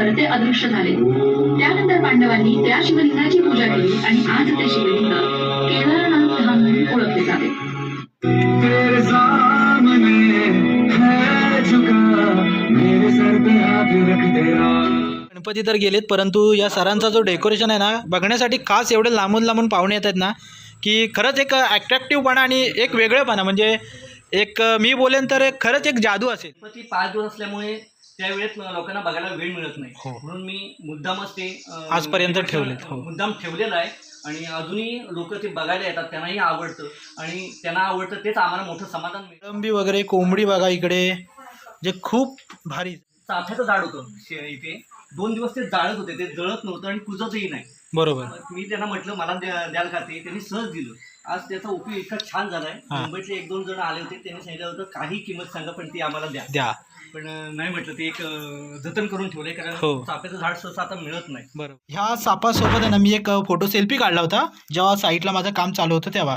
त्यानंतर ते अदृश्य झाले. त्यानंतर पांडवांनी त्या शिवलिंगाची पूजा केली आणि आज ते शिवलिंग केदारनाथ धाम म्हणून ओळखले जाते. गणपती तर गेलेत परंतु या सरांचा जो डेकोरेशन आहे ना बघण्यासाठी खास एवढे लांबून लांबून पाहुणे येत आहेत ना की खरंच एक अट्रॅक्टिव्हपणा आणि एक वेगळेपणा म्हणजे एक मी बोलेन तर एक खरंच एक जादू असेल. गणपती पाच दिवस असल्यामुळे त्या वेळेत लोकांना बघायला वेळ मिळत नाही. हो. म्हणून मी मुद्दामच ते अं, आजपर्यंत ठेवलेत, हो. मुद्दाम ठेवलेलं आहे. आणि अजूनही लोक ते बघायला येतात त्यांनाही आवडतं. आणि त्यांना आवडतं तेच आम्हाला मोठं समाधान मिळतं. कोळंबी वगैरे कोंबडी बघा इकडे जे खूप भारी. चाफ्याचं झाड होतं शे- इथे. दोन दिवस ते जाळत होते ते जळत नव्हतं आणि कुजतही नाही. बरोबर. मी त्यांना म्हटलं मला द्या द्याल का ते? त्यांनी सहज दिलं. आज त्याचा उपयोग इतका छान झालाय. हा. मुंबईतले एक दोन जण आले होते त्यांनी सांगितलं होतं काही किंमत सांगा पण ती आम्हाला द्या. द्या. पण नाही म्हटलं ते एक जतन करून ठेवलंय कारण हो. चाफ्याचं झाड सहसा आता मिळत नाही. बरोबर. ह्या सापासोबत आहे ना मी एक फोटो सेल्फी काढला होता. जेव्हा साईटला माझं काम चालू होतं तेव्हा.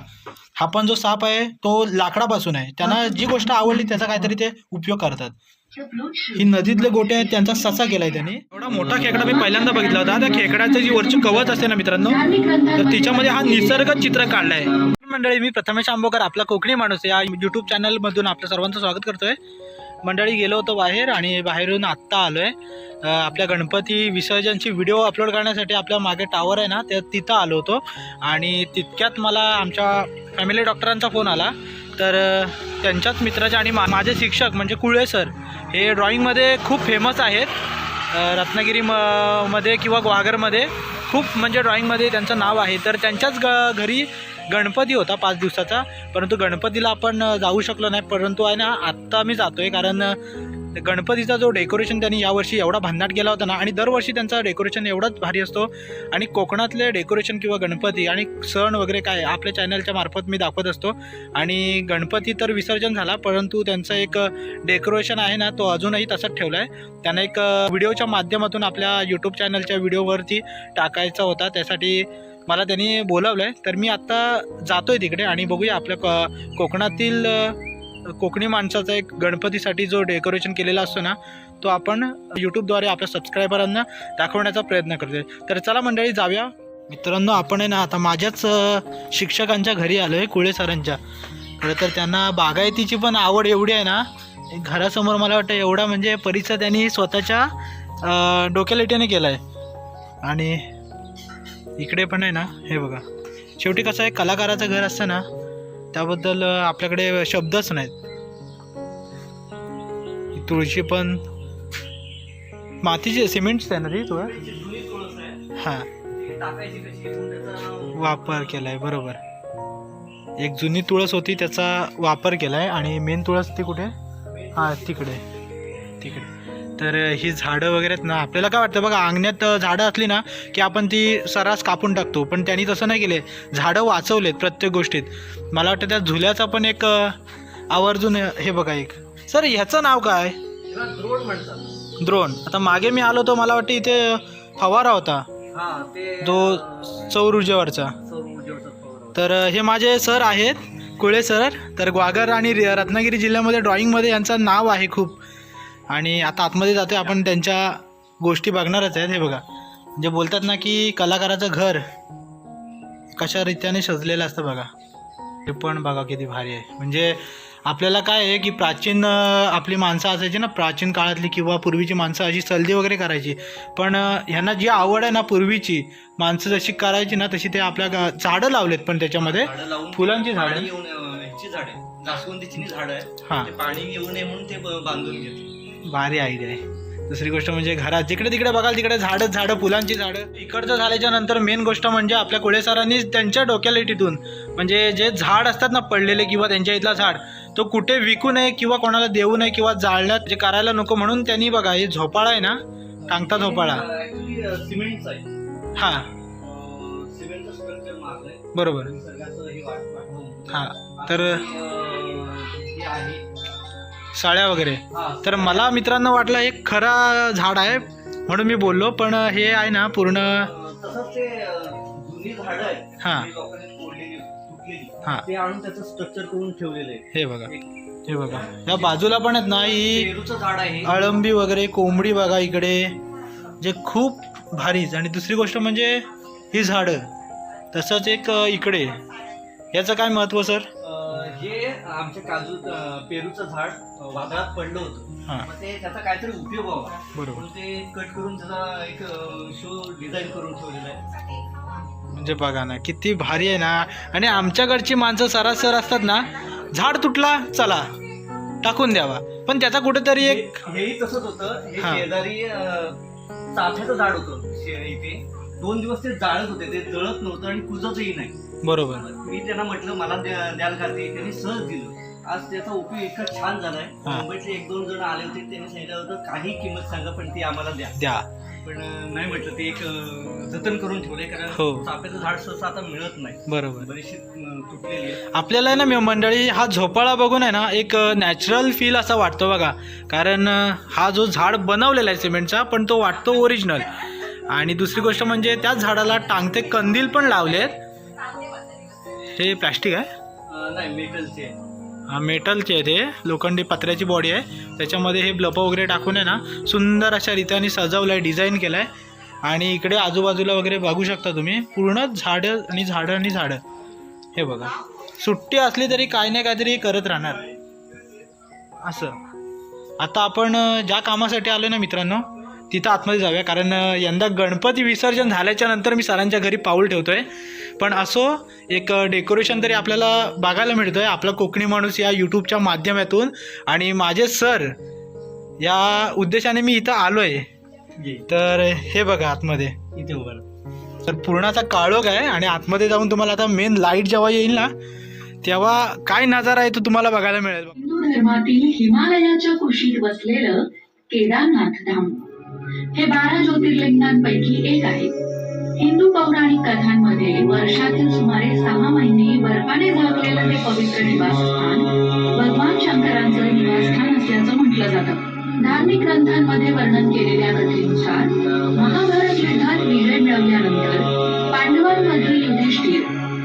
हा पण जो साप आहे तो लाकडापासून आहे. त्यांना जी गोष्ट आवडली त्याचा काहीतरी ते उपयोग करतात. ही नदीतले गोटे आहेत त्यांचा ससा केलाय त्यांनी. एवढा मोठा खेकडा मी पहिल्यांदा बघितला होता. त्या खेकड्याचं जी वरची कवच असते ना मित्रांनो तर तिच्यामध्ये हा निसर्ग चित्र काढलाय. मंडळी मी प्रथमेश आंबोकर आपला कोकणी माणूस या युट्यूब चॅनल मधून आपलं सर्वांचं स्वागत करतोय. मंडळी गेलो होतो बाहेर आणि बाहेरून आत्ता आलो आहे आपल्या गणपती विसर्जनची व्हिडिओ अपलोड करण्यासाठी आपल्या मागे टावर आहे ना त्या तिथं आलो होतो. आणि तितक्यात मला आमच्या फॅमिली डॉक्टरांचा फोन आला. तर त्यांच्याच मित्राचे आणि मा माझे शिक्षक म्हणजे कुळे सर हे ड्रॉइंगमध्ये खूप फेमस आहेत. रत्नागिरी म मध्ये किंवा ग्वागरमध्ये खूप म्हणजे ड्रॉईंगमध्ये त्यांचं नाव आहे. तर त्यांच्याच ग घरी गणपती होता पाच दिवसाचा. परंतु गणपतीला आपण जाऊ शकलो नाही. परंतु आहे ना आत्ता मी जातो आहे कारण गणपतीचा जो डेकोरेशन त्यांनी यावर्षी एवढा भन्नाट केला होता ना आणि दरवर्षी त्यांचा डेकोरेशन एवढाच भारी असतो. आणि कोकणातले डेकोरेशन किंवा गणपती आणि सण वगैरे काय आपल्या चॅनलच्या मार्फत मी दाखवत असतो. आणि गणपती तर विसर्जन झाला परंतु त्यांचं एक डेकोरेशन आहे ना तो अजूनही तसाच ठेवला आहे त्यांना एक व्हिडिओच्या माध्यमातून आपल्या यूट्यूब चॅनलच्या व्हिडिओवरती टाकायचा होता. त्यासाठी मला त्यांनी बोलावलं आहे तर मी आत्ता जातो आहे तिकडे आणि बघूया आपल्या क कोकणातील कोकणी माणसाचा एक गणपतीसाठी जो डेकोरेशन केलेला असतो ना तो आपण यूट्यूबद्वारे आपल्या सबस्क्रायबरांना दाखवण्याचा प्रयत्न करतोय. तर चला मंडळी जाऊया. मित्रांनो आपण आहे ना आता माझ्याच शिक्षकांच्या घरी आलो आहे कुळे सरांच्या. खरं तर त्यांना बागायतीची पण आवड एवढी आहे ना घरासमोर मला वाटतं एवढा म्हणजे परिसर त्यांनी स्वतःच्या अ, डोक्यालिटीने केला आहे आणि इकडे पण आहे ना हे बघा. शेवटी कसं आहे कलाकाराचं घर असतं ना त्याबद्दल आपल्याकडे शब्दच नाहीत. तुळशी पण मातीची सिमेंटच आहे ना ती तुळ तुळस हां. वापर केला आहे बरोबर. एक जुनी तुळस होती त्याचा वापर केला आहे आणि मेन तुळस ती कुठे? हां तिकडे. तिकडे. तर ही झाडं वगैरे आहेत ना आपल्याला काय वाटतं बघा अंगण्यात झाडं असली ना की आपण ती सरास कापून टाकतो. पण त्यांनी तसं नाही केले. झाडं वाचवलेत प्रत्येक गोष्टीत. मला वाटतं त्या झुल्याचा पण एक आवर्जून हे बघा एक. सर ह्याचं नाव काय? द्रोण म्हणतात. द्रोण. आता मागे मी आलो तो मला वाटतं इथे फवारा होता. ते सौर ऊर्जेवरचा. तर हे माझे सर आहेत कुळे सर. तर ग्वागर आणि रत्नागिरी जिल्ह्यामध्ये ड्रॉइंगमध्ये यांचं नाव आहे खूप. आणि आता आतमध्ये जातो आपण त्यांच्या गोष्टी बघणारच आहेत. हे बघा. जे बोलतात ना की कलाकाराचं घर कशा रीत्याने सजलेलं असतं बघा. हे पण बघा किती भारी आहे. म्हणजे आपल्याला काय आहे की प्राचीन आपली माणसं असायची ना प्राचीन काळातली किंवा पूर्वीची माणसं अशी सल्दी वगैरे करायची. पण ह्यांना जी आवड आहे ना पूर्वीची माणसं जशी करायची ना तशी ते आपल्या झाडं लावलेत पण त्याच्यामध्ये. फुलांची झाडं? झाडे जास्वंदीची झाडं हा. आहे पाणी येऊ नये म्हणून ते बांधून घेते भारी आयडिया आहे. दुसरी गोष्ट म्हणजे घरात जिकडे तिकडे बघाल तिकडे झाडं झाडं फुलांची झाडं. इकडचं झाल्याच्यानंतर मेन गोष्ट म्हणजे आपल्या कोळे सरांनी त्यांच्या डोक्यालिटीतून म्हणजे जे झाड असतात ना पडलेले किंवा त्यांच्या इथला झाड तो कुठे विकू नये किंवा कोणाला देऊ नये किंवा जाळण्यात जे करायला नको म्हणून त्यांनी बघा हे झोपाळा आहे ना टांगता झोपाळा. हा. हां बरोबर हा हां तर साड्या वगैरे. हा तर मला मित्रांनो वाटलं एक खरा झाड आहे म्हणून मी बोललो पण हे आहे ना पूर्ण हा. हा. हे बघा. हे बघा. या बाजूला पण आहेत ना ही अळंबी वगैरे कोंबडी बघा इकडे. जे खूप भारीच आणि दुसरी गोष्ट म्हणजे ही झाडं. तसंच एक इकडे. याचं काय महत्त्व सर? आमच्या काजू पेरूचं झाड वादळात पडलं होतं. मग ते त्याचा काहीतरी उपयोग व्हावा. बरोबर. म्हणून ते कट करून त्याचा एक शो डिझाईन करून ठेवलेला आहे. म्हणजे बघा ना किती भारी आहे ना. आणि आमच्याकडची माणसं सरासर असतात ना झाड तुटला चला टाकून द्यावा. पण त्याचा कुठेतरी एक हेही तसंच होतं. हे. शेजारी चाफ्याचं झाड होतं इथे. दोन दिवस ते जाळत होते. ते जळत नव्हतं आणि कुजतही नाही. बरोबर. मी त्यांना म्हटलं मला द्या- द्याल का? ते त्यांनी सहज दिलं. आज त्याचा उपयोग इतका छान झालाय. हां. मुंबईतले एक दोन जण आले होते. त्यांनी सांगितलं होतं काही किंमत सांगा पण ती आम्हाला द्या. द्या. पण अं, नाही म्हटलं ते एक अं, जतन करून ठेवलंय कारण हो. चाफ्याचं झाड सहसा आता मिळत नाही. बरोबर. बरीचशी अं, तुटलेली आहे आपल्याला आहे ना मी मंडळी हा झोपाळा बघून आहे ना एक नॅचरल फील असा वाटतो बघा. कारण अ, हा जो झाड बनवलेला आहे सिमेंटचा पण तो वाटतो ओरिजिनल आणि दुसरी गोष्ट म्हणजे त्याच झाडाला टांगते कंदील पण लावलेत. हे प्लॅस्टिक आहे? नाही मेटलचे. हा मेटलचे आहे ते. लोखंडी पत्र्याची बॉडी आहे. त्याच्यामध्ये हे ब्लप वगैरे टाकून आहे ना सुंदर अशा रीतीने सजवलं आहे डिझाईन केलं आहे आणि इकडे आजूबाजूला वगैरे बघू शकता तुम्ही. पूर्ण झाडं आणि झाडं आणि झाडं. हे बघा. सुट्टी असली तरी काही ना काहीतरी करत राहणार. असं. आता आपण ज्या कामासाठी आलो ना मित्रांनो तिथं आतमध्ये जाऊया. कारण यंदा गणपती विसर्जन झाल्याच्यानंतर मी सरांच्या घरी पाऊल ठेवतोय. पण असो एक डेकोरेशन तरी आपल्याला बघायला मिळतं आहे आपला कोकणी माणूस या यूट्यूबच्या माध्यमातून आणि माझे सर या उद्देशाने मी इथं आलो आहे तर हे बघा आतमध्ये. इथे उभा राहा. तर पूर्णाचा काळोख आहे आणि आतमध्ये जाऊन तुम्हाला आता मेन लाइट जेव्हा येईल ना तेव्हा काय नजारा आहे तो तुम्हाला बघायला मिळेल. हिमालयाच्या कुशीत वसलेलं केदारनाथ धाम. हे बारा ज्योतिर्लिंगांपैकी एक आहे. हिंदू पौराणिक कथांमध्ये वर्षातील सुमारे सहा महिने बर्फाने झाकलेलं हे पवित्र निवासस्थान भगवान शंकरांचं निवासस्थान असल्याचं म्हटलं जातं. धार्मिक ग्रंथांमध्ये वर्णन केलेल्या कथेनुसार महाभारत युद्धात विजय मिळवल्यानंतर पांडवांमधील युधिष्ठिर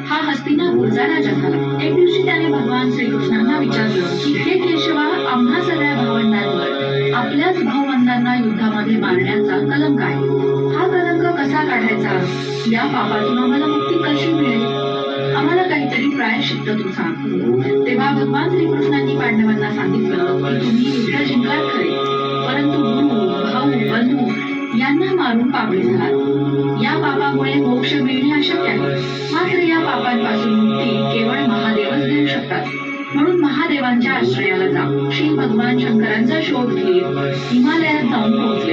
हा हस्तिनापूरचा राजा झाला. एक दिवशी त्याने भगवान श्रीकृष्णांना विचारलं की हे केशवा आम्हा सगळ्या भावंडांवर आपल्याच भाऊ भावंडांना युद्धामध्ये मारण्याचा कलंक आहे. हा कलंक कसा काढायचा? या पापातून आम्हाला मुक्ती कशी मिळेल? आम्हाला काहीतरी प्रायश्चित्त तू सांग. तेव्हा भगवान श्रीकृष्णांनी पांडवांना सांगितलं की तुम्ही युद्ध जिंकलात खरे परंतु गुरु भाऊ बंधू यांना मारून पापी झालात या पापामुळे मोक्ष मिळणे अशक्य आहे. मात्र या पापांपासून मुक्ती केवळ महादेवच देऊ शकतात. म्हणून महादेवांच्या आश्रयाला जा. श्री भगवान शंकरांचा शोध घेत हिमालयात जाऊन पोहोचले.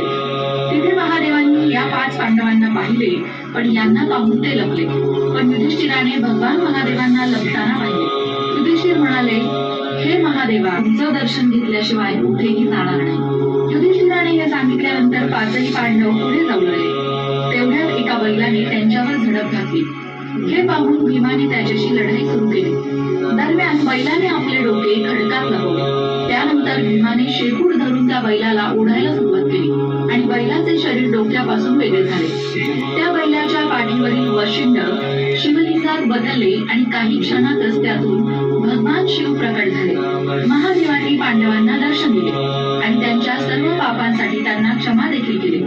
तिथे महादेवांनी या पाच पांडवांना पाहिले पण यांना पाहून ते लपले. पण युधिष्ठिराने भगवान महादेवांना लपताना पाहिले. युधिष्ठिर म्हणाले हे महादेवा तुमचं दर्शन घेतल्याशिवाय कुठेही जाणार नाही. युधिष्ठिराने हे सांगितल्यानंतर पाचही पांडव पुढे जाऊ लागले. तेवढ्यात एका बैलाने त्यांच्यावर झडप घातली. हे पाहून भीमाने त्याच्याशी लढाई सुरू केली. दरम्यान बैलाने आपले डोके खडकात लावले. त्यानंतर भीमाने शेकूड धरून त्या बैलाला ओढायला सुरुवात केली आणि बैलाचे शरीर डोक्यापासून वेगळे झाले. त्या बैलाच्या पाठीवरील वशिंड बदलले आणि काही क्षणातच त्यातून भगवान शिव प्रकट झाले. महादेवांनी पांडवांना दर्शन दिले आणि त्यांच्या सर्व पापांसाठी त्यांना क्षमा देखील केली.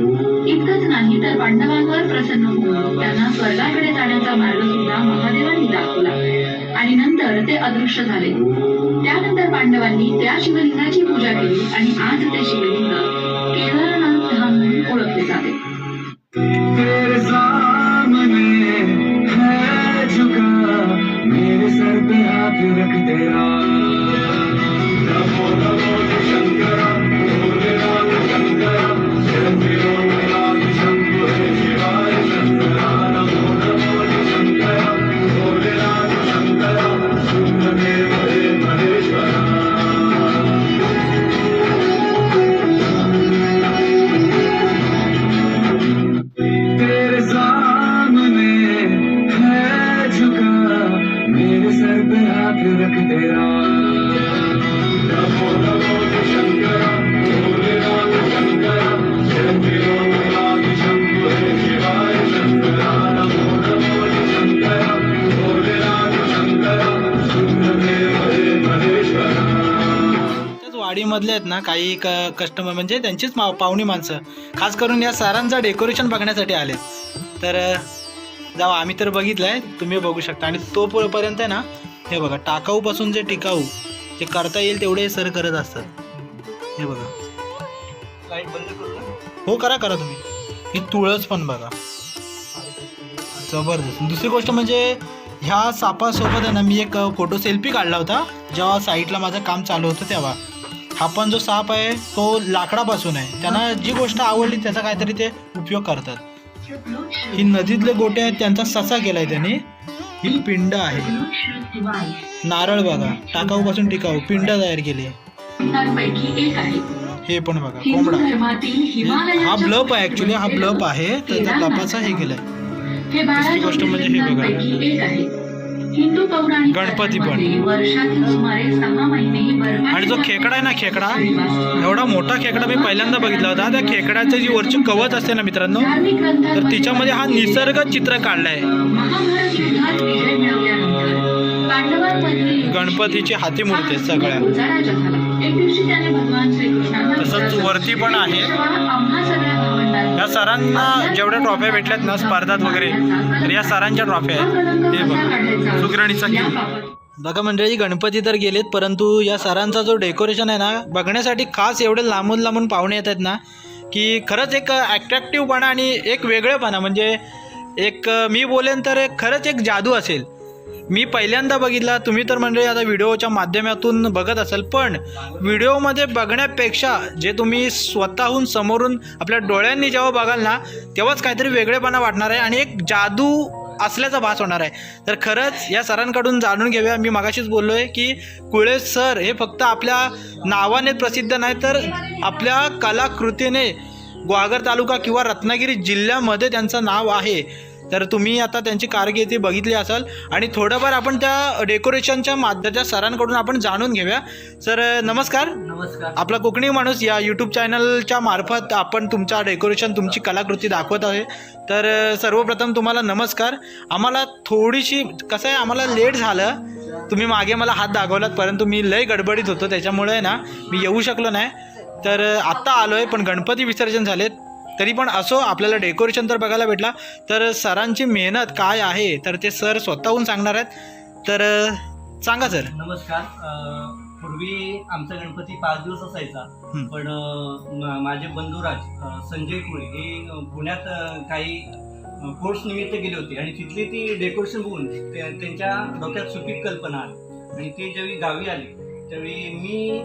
इतकंच नाही तर पांडवांवर प्रसन्न होऊन त्यांना स्वर्गाकडे जाण्याचा मार्ग सुद्धा महादेवांनी दाखवला आणि नंतर ते अदृश्य झाले. त्यानंतर पांडवांनी त्या शिवलिंगाची पूजा केली आणि आज ते शिवलिंग केदारनाथ धाम म्हणून ओळखले जाते. मधले आहेत ना काही क कस्टमर म्हणजे त्यांचीच मा पाहुणी माणसं. खास करून या सरांचं डेकोरेशन बघण्यासाठी आलेत. तर जाऊ आम्ही तर बघितलं आहे तुम्ही बघू शकता. आणि तोपर्यंत आहे ना हे बघा टाकाऊपासून जे टिकाऊ जे करता येईल तेवढे सर करत असतात. हे बघा. लाइट बंद करू? हो करा करा तुम्ही. ही तुळस पण बघा. जबरदस्त. दुसरी गोष्ट म्हणजे ह्या सापासोबत आहे ना मी एक फोटो सेल्फी काढला होता जेव्हा साईटला माझं काम चालू होतं तेव्हा. हा पण जो साप आहे तो लाकडापासून आहे. त्यांना जी गोष्ट आवडली त्याचा काहीतरी ते उपयोग करतात. ही नदीतले गोटे आहेत त्यांचा ससा केलाय त्यांनी. ही पिंड आहे. नारळ बघा टाकाऊपासून टिकाऊ पिंड तयार केली. हे पण बघा कोंबडा. हा ब्लप आहे ऍक्च्युली हा ब्लप आहे तर त्या ब्लपाचा हे केलाय. हे गोष्ट म्हणजे हे बघा. हिंदू पौराणिक गणपती पण. कथांमध्ये वर्षातील सुमारे सहा महिने बर्फाची आणि जो खेकडा आहे ना खेकडा. एवढा मोठा खेकडा मी पहिल्यांदा बघितला होता त्या खेकड्याचं जी वरची कवच असते ना मित्रांनो तर तिच्यामध्ये हा निसर्ग चित्र काढलाय गणपतीची हाती मूर्ती आहेत सगळ्या. तसंच वरती पण आहे. "तेव्हा आम्हा सगळ्या भावंडांना या सरांना जेवढ्या ट्रॉफ्या भेटल्यात ना स्पर्धात वगैरे तर या सरांच्या ट्रॉफ्या आहेत. हे बघा. सुग्रणीचा किल्ला. बघा मंडळी गणपती तर गेलेत परंतु या सरांचा जो डेकोरेशन आहे ना बघण्यासाठी खास एवढे लांबून लांबून पाहुणे येत आहेत ना की खरंच एक ॲट्रॅक्टिव्हपणा आणि एक वेगळेपणा. म्हणजे एक मी बोलेन तर एक खरंच एक जादू असेल. मी पहिल्यांदा बघितला तुम्ही तर मंडळी आता व्हिडिओच्या माध्यमातून बघत असाल पण व्हिडिओमध्ये बघण्यापेक्षा जे तुम्ही स्वतःहून समोरून आपल्या डोळ्यांनी जेव्हा बघाल ना तेव्हाच काहीतरी वेगळेपणा वाटणार आहे आणि एक जादू असल्याचा भास होणार आहे. तर खरंच या सरांकडून जाणून घेऊया. मी मगाशीच बोललो आहे की कुळे सर हे फक्त आपल्या नावाने प्रसिद्ध नाही तर आपल्या कलाकृतीने ग्वागर तालुका किंवा रत्नागिरी जिल्ह्यामध्ये त्यांचं नाव आहे. तर तुम्ही आता त्यांची कारकिर्दी बघितली असाल. आणि थोडंफार आपण त्या डेकोरेशनच्या माध्यमाच्या सरांकडून आपण जाणून घेऊया. सर नमस्कार. नमस्कार. आपला कोकणी माणूस या यूट्यूब चॅनलच्या मार्फत आपण तुमचा डेकोरेशन तुमची कलाकृती दाखवत आहे. तर सर्वप्रथम तुम्हाला नमस्कार. आम्हाला थोडीशी कसं आहे आम्हाला लेट झालं. तुम्ही मागे मला हात दाखवलात परंतु मी लय गडबडीत होतो त्याच्यामुळे ना मी येऊ शकलो नाही. तर आत्ता आलो आहे पण गणपती विसर्जन झालेत. तरी पण असो आपल्याला डेकोरेशन तर बघायला भेटला. तर सरांची मेहनत काय आहे तर ते सर स्वतःहून सांगणार आहेत. तर सांगा सर. नमस्कार. पूर्वी आमचा गणपती पाच दिवस असायचा. पण माझे बंधुराज संजय कुळे हे पुण्यात काही कोर्स निमित्त गेले होते. आणि तिथली ती डेकोरेशन बघून त्यांच्या डोक्यात सुपीक कल्पना आली. आणि ते ज्यावेळी गावी आले त्यावेळी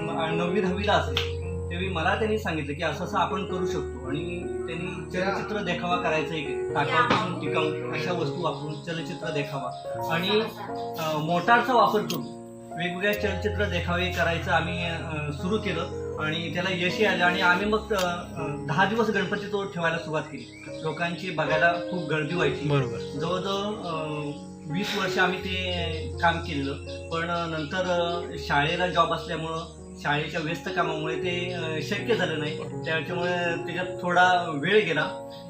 म- नववी दहावीला असेल. त्यावेळी मला त्यांनी सांगितलं की असं असं आपण करू शकतो. आणि त्यांनी चलचित्र देखावा करायचा एक टाकाऊपासून टिकाऊ अशा वस्तू वापरून चलचित्र देखावा. आणि मोटारचा वापर करून वेगवेगळ्या चलचित्र देखावे करायचं आम्ही सुरू केलं. आणि त्याला यशही आलं आणि आम्ही मग दहा दिवस गणपती तो ठेवायला सुरुवात केली. लोकांची बघायला खूप गर्दी व्हायची. बरोबर. जवळजवळ वीस वर्ष आम्ही ते काम केलेलं. पण नंतर शाळेला जॉब असल्यामुळं शाळेच्या व्यस्त कामामुळे ते शक्य झालं नाही. त्याच्यामुळे त्याच्यात थोडा वेळ गेला.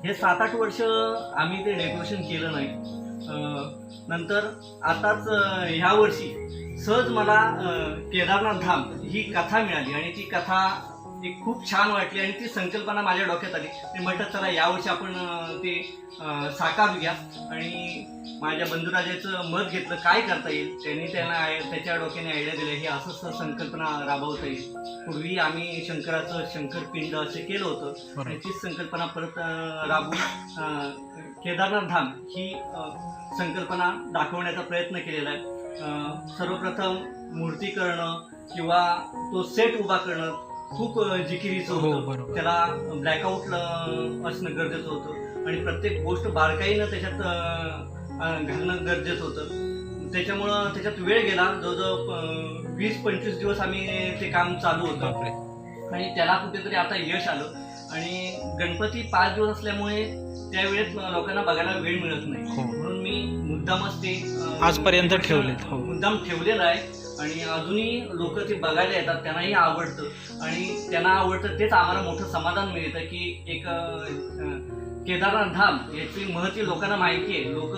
हे सात आठ वर्ष आम्ही ते डेकोरेशन केलं नाही. नंतर आताच ह्या वर्षी सहज मला केदारनाथ धाम ही कथा मिळाली आणि ती कथा एक खूप छान वाटली आणि ती संकल्पना माझ्या डोक्यात आली. मी म्हटलं चला यावर्षी आपण ते अ, साकारूया. आणि माझ्या बंधुराजाचं मत घेतलं काय करता येईल? त्यांनी त्यांना आय- त्याच्या डोक्याने आयडिया दिल्या हे असं असं संकल्पना राबवता येईल. पूर्वी आम्ही शंकराचं शंकरपिंड असं केलं होतं. आणि तीच संकल्पना परत राबवून केदारनाथ धाम ही संकल्पना दाखवण्याचा प्रयत्न केलेला आहे. सर्वप्रथम मूर्ती करणं किंवा तो सेट उभा करणं खूप जिकिरीचं हो, होतं. त्याला ब्लॅकआउट असणं गरजेचं होतं. आणि प्रत्येक गोष्ट बारकाईनं त्याच्यात घालणं गरजेचं होतं. त्याच्यामुळं त्याच्यात वेळ गेला. जवळजवळ वीस पंचवीस दिवस आम्ही ते काम चालू होतं. आणि त्याला कुठेतरी आता यश आलं. आणि गणपती पाच दिवस असल्यामुळे त्यावेळेत लोकांना बघायला वेळ मिळत नाही. हो. म्हणून मी मुद्दामच ते आजपर्यंत ठेवलेत, हो. मुद्दाम ठेवलेलं आहे. आणि अजूनही लोक ते बघायला येतात त्यांनाही आवडतं. आणि त्यांना आवडतं तेच आम्हाला मोठं समाधान मिळतं की एक केदारनाथ धाम याची महती लोकांना माहिती आहे. लोक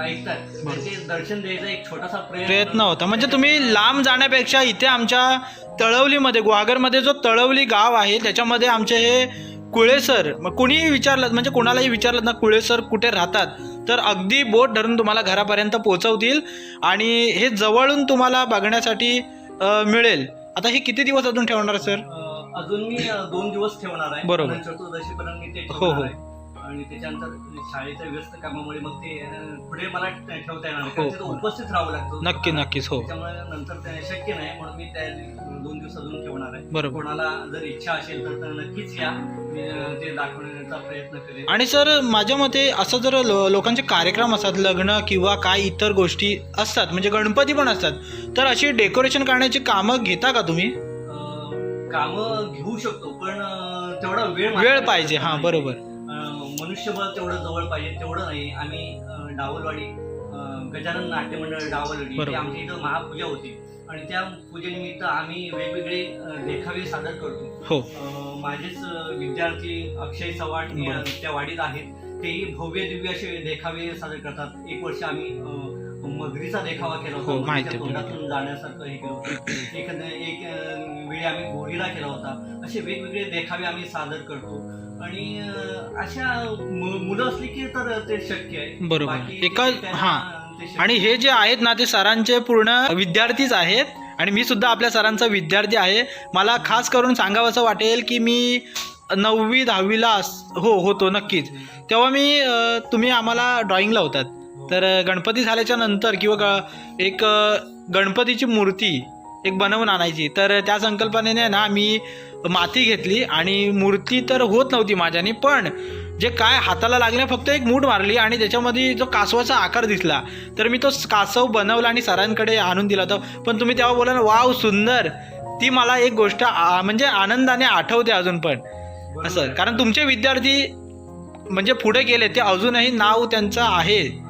ऐकतात. ते दर्शन द्यायचा एक छोटासा प्रयत्न. होता. म्हणजे तुम्ही लांब जाण्यापेक्षा इथे आमच्या तळवलीमध्ये गुहागरमध्ये जो तळवली गाव आहे त्याच्यामध्ये आमचे हे कुळे सर मग कुणीही विचारलं म्हणजे कोणालाही विचारलं ना कुळे सर कुठे राहतात तर अगदी बोट धरून तुम्हाला घरापर्यंत पोहोचवतील आणि हे जवळून तुम्हाला बघण्यासाठी मिळेल आता हे किती दिवस अजून ठेवणार सर अजून मी दोन दिवस ठेवणार आहे बरोबर. चतुर्दशीपर्यंत हो, हो. आणि त्याच्यानंतर शाळेच्या व्यस्त कामामुळे मग ते पुढे मला ठेवता येणार हो, हो. उपस्थित राहावं लागतं. नक्की नक्कीच हो. त्याच्यामुळे नंतर ते शक्य नाही म्हणून मी त्या दोन दिवस अजून ठेवणार आहे. बरोबर. कोणाला जर इच्छा असेल तर तर नक्कीच या. मी अं, ते दाखवण्याचा प्रयत्न करेन. आणि सर माझ्या मते असं जर लो लोकांचे कार्यक्रम असतात लग्न किंवा काय इतर गोष्टी असतात म्हणजे गणपती पण असतात तर अशी डेकोरेशन करण्याची कामं घेता का तुम्ही? कामं घेऊ शकतो पण अं, तेवढा वेळ वेळ माझ्याकडे पाहिजे. हां नाही. बरोबर. मनुष्यबळ तेवढं जवळ पाहिजे तेवढं नाही. आम्ही डावलवाडी गजानन नाट्य मंडळ डावलवाडी आमच्या इथं महापूजा होती. आणि त्या पूजेनिमित्त आम्ही वेगवेगळे देखावे सादर करतो. हो. माझेच विद्यार्थी अक्षय चव्हाण. त्या वाडीत आहेत. तेही भव्य दिव्य असे देखावे सादर करतात. एक वर्ष आम्ही मगरीचा देखावा केला होता. हो, तोंडातून जाण्यासारखं हे केलं होतं. एक वेळी आम्ही गोरीला केला होता. असे वेगवेगळे देखावे आम्ही सादर करतो. आणि अशा मुलं असली की तर ते शक्य आहे. बरोबर. एका- हां. आणि हे जे आहेत ना ते सरांचे पूर्ण विद्यार्थीच आहेत. आणि मी सुद्धा आपल्या सरांचा विद्यार्थी आहे. मला खास करून सांगावंसं वाटेल की मी नववी दहावीला अस- हो होतो नक्कीच. तेव्हा मी तुम्ही आम्हाला ड्रॉइंगला होतात. तर गणपती झाल्याच्यानंतर किंवा एक गणपतीची मूर्ती एक बनवून आणायची. तर त्या संकल्पनेने ना मी माती घेतली आणि मूर्ती तर होत नव्हती माझ्याने पण जे काय हाताला लागले फक्त एक मूठ मारली आणि त्याच्यामध्ये जो कासवाचा आकार दिसला तर मी तो कासव बनवला आणि सरांकडे आणून दिला होता. पण तुम्ही तेव्हा बोला ना वाव सुंदर. ती मला एक गोष्ट म्हणजे आनंदाने आठवते अजून पण. असं. कारण तुमचे विद्यार्थी म्हणजे पुढे गेले ते अजूनही नाव त्यांचं आहे.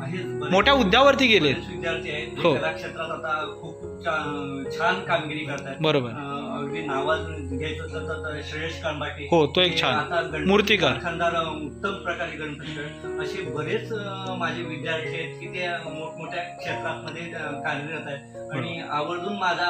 मोठ्या हुद्द्यावरती गेले. विद्यार्थी आहेत. हो. कला क्षेत्रात आता खूप खूप छा- छान कामगिरी करतात. बरोबर. अं, अगदी नावाज घ्यायचं तर- तर तर श्रेयस कांबाटे हो तो एक छान आता गणपती मूर्तिकार. कारखानदार उत्तम प्रकारे गणपती कर- असे बरेच अं, माझे विद्यार्थी आहेत की ते मोठमोठ्या क्षेत्रामध्ये अं, कार्यरत आहेत. आणि आवर्जून माझा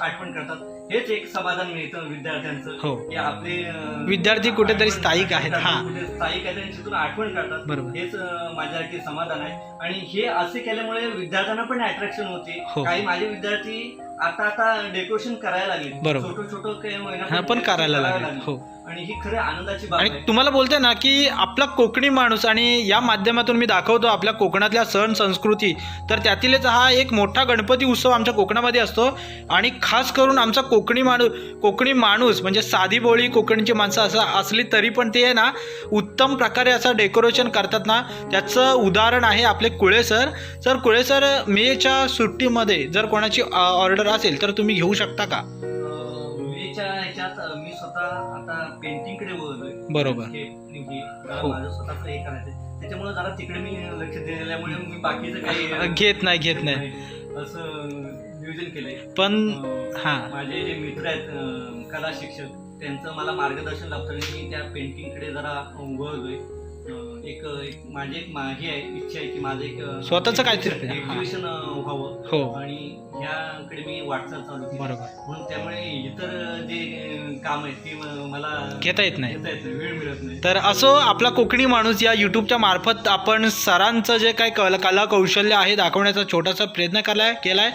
आठवण करतात. हेच एक समाधान मिळतं विद्यार्थ्यांचं. हो. की आपले अं, विद्यार्थी कुठेतरी आठवण स्थायिक आहेत, हां. कुठे स्थायिक आहेत आणि तिथून आठवण करतात बरोबर. हेच अं, माझ्यासाठी समाधान आहे. आणि हे असे केल्यामुळे विद्यार्थ्यांना पण अट्रॅक्शन होते. हो. काही माझे विद्यार्थी आता आता डेकोरेशन करायला लागले. बरोबर. छोटं छोटं काही हा पण करायला लागले. हो. आणि ही खरं आनंदाची बाब आणि आहे. तुम्हाला बोलते ना की आपला कोकणी माणूस आणि या माध्यमातून मी दाखवतो आपल्या कोकणातल्या सण संस्कृती तर त्यातीलच हा एक मोठा गणपती उत्सव आमच्या कोकणामध्ये असतो. आणि खास करून आमचा कोकणी माणूस कोकणी माणूस म्हणजे साधी बोळी कोकणची माणसं असं असली तरी पण ते आहे ना उत्तम प्रकारे असं डेकोरेशन करतात ना त्याचं उदाहरण आहे आपले Kule sir. Sir Kule sir मेच्या सुट्टीमध्ये जर कोणाची ऑर्डर असेल तर तुम्ही घेऊ शकता का? ह्याच्यात अं, मी स्वतः आता पेंटिंगकडे वळलोय. बरोबर. हे- हे. जरा. माझं स्वतःच करायचं त्याच्यामुळे जरा तिकडे मी लक्ष दिलेल्यामुळे मी बाकीचं काही घेत नाही घेत नाही. असं नियोजन केलंय. पण हां. माझे जे मित्र आहेत कला शिक्षक त्यांचं मला मार्गदर्शन लाभतं आणि मी त्या पेंटिंगकडे जरा वळलोय. एक एक माझी एक मा- हे आहे इच्छा आहे की माझं एक स्वतःचं काहीतरी. एक्झिबिशन व्हावं. हो. आणि ह्याकडे मी वाटचाल चालू केली. म्हणून त्यामुळे इतर जे काम आहेत ते मला घेता येत नाही. घेता येत नाही. वेळ मिळत नाही. तर असो आपला कोकणी माणूस या यूट्यूबच्या मार्फत आपण सरांचं जे काही कला कला कौशल्य आहे दाखवण्याचा छोटासा प्रयत्न केलाय केलाय.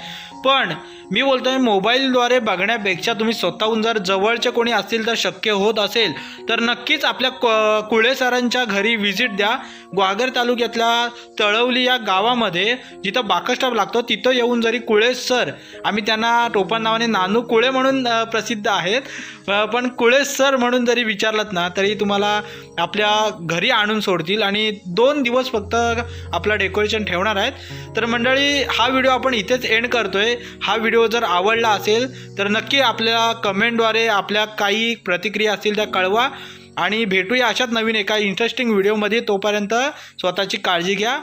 पण मी बोलतोय मोबाईलद्वारे बघण्यापेक्षा तुम्ही स्वतःहून जर जवळचे कोणी असतील तर शक्य होत असेल तर नक्कीच आपल्या क- कुळे सरांच्या घरी व्हिजिट द्या. ग्वागर तालुक्यातल्या तळवली या गावामध्ये जिथं बाकस्टॉप लागतो तिथं येऊन जरी कुळे सर आम्ही त्यांना टोपण नावाने नानू कुळे म्हणून प्रसिद्ध आहेत. पण कुळे सर म्हणून जरी विचारलं ना तरी तुम्हाला आपल्या घरी आणून सोडतील आणि दोन दिवस फक्त आपलं डेकोरेशन ठेवणार आहेत. तर मंडळी हा व्हिडिओ आपण इथेच एंड करतोय. हा व्हिडिओ जर आवडला असेल तर नक्की आपल्या कमेंटद्वारे आपल्या काही प्रतिक्रिया असतील त्या कळवा. आणि भेटूया अशाच नवीन एका इंटरेस्टिंग व्हिडिओमध्ये तोपर्यंत स्वतःची काळजी घ्या.